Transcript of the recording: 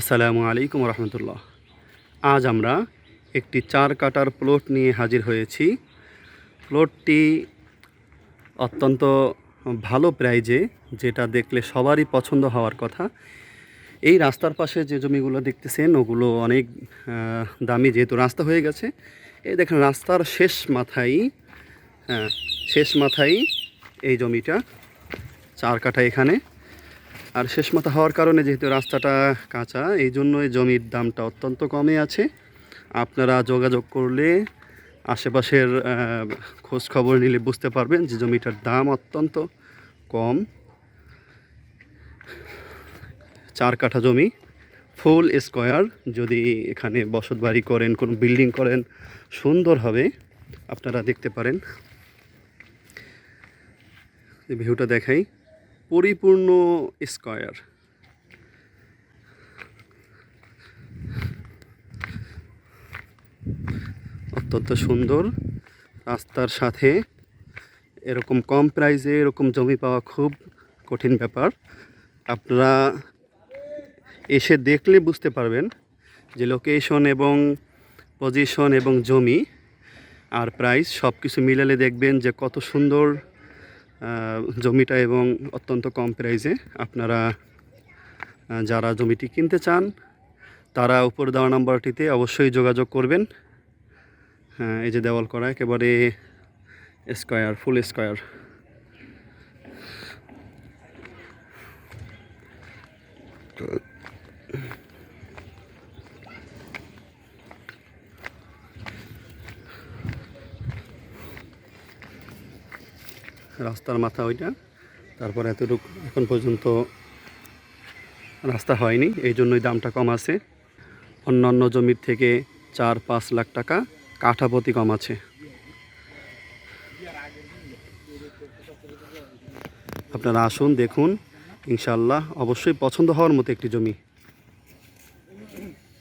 আসসালামু আলাইকুম রহমতুল্লাহ আজ আমরা একটি চার কাটার প্লট নিয়ে হাজির হয়েছি। প্লটটি অত্যন্ত ভালো প্রাইজে, যেটা দেখলে সবারই পছন্দ হওয়ার কথা। এই রাস্তার পাশে যে জমিগুলো দেখতেছেন, ওগুলো অনেক দামি যেহেতু রাস্তা হয়ে গেছে। এই দেখেন রাস্তার শেষ মাথায় হ্যাঁ শেষ মাথায় এই জমিটা, চার কাটা এখানে। আর শেষ মাথা হওয়ার কারণে যেহেতু রাস্তাটা কাঁচা এই জন্য এই জমির দামটা অত্যন্ত কমে আছে। আপনারা যোগাযোগ করলে আশেপাশের খোঁজ খবর নিলে বুঝতে পারবেন যে জমিটার দাম অত্যন্ত কম। চার কাঠা জমি, ফুল স্কোয়ার, যদি এখানে বসত বাড়ি করেন, কোনো বিল্ডিং করেন, সুন্দর হবে। আপনারা দেখতে পারেন। ভিউটা দেখাই। পরিপূর্ণ স্কয়ার। অত্যন্ত সুন্দর। রাস্তার সাথে এরকম কম প্রাইসে এরকম জমি পাওয়া খুব কঠিন ব্যাপার। আপনারা এসে দেখলে বুঝতে পারবেন যে লোকেশন এবং পজিশন এবং জমি আর প্রাইস সব কিছু মিলালে দেখবেন যে কত সুন্দর জমিটা এবং অত্যন্ত কম প্রাইসে আপনারা যারা জমিটি কিনতে চান, তারা উপর দেওয়া নাম্বারটিতে অবশ্যই যোগাযোগ করবেন। হ্যাঁ এই যে দেওয়াল করা, একেবারে স্কোয়ার, ফুল স্কোয়ার। রাস্তার মাথা ওইটা। তারপর এতটুকু এখন পর্যন্ত রাস্তা হয়নি, এই জন্যই দামটা কম আছে। অন্যান্য জমির থেকে চার পাঁচ লাখ টাকা কাঠাপতি কম আছে। আপনারা আসুন, দেখুন ইনশাল্লাহ অবশ্যই পছন্দ হওয়ার মতো একটি জমি।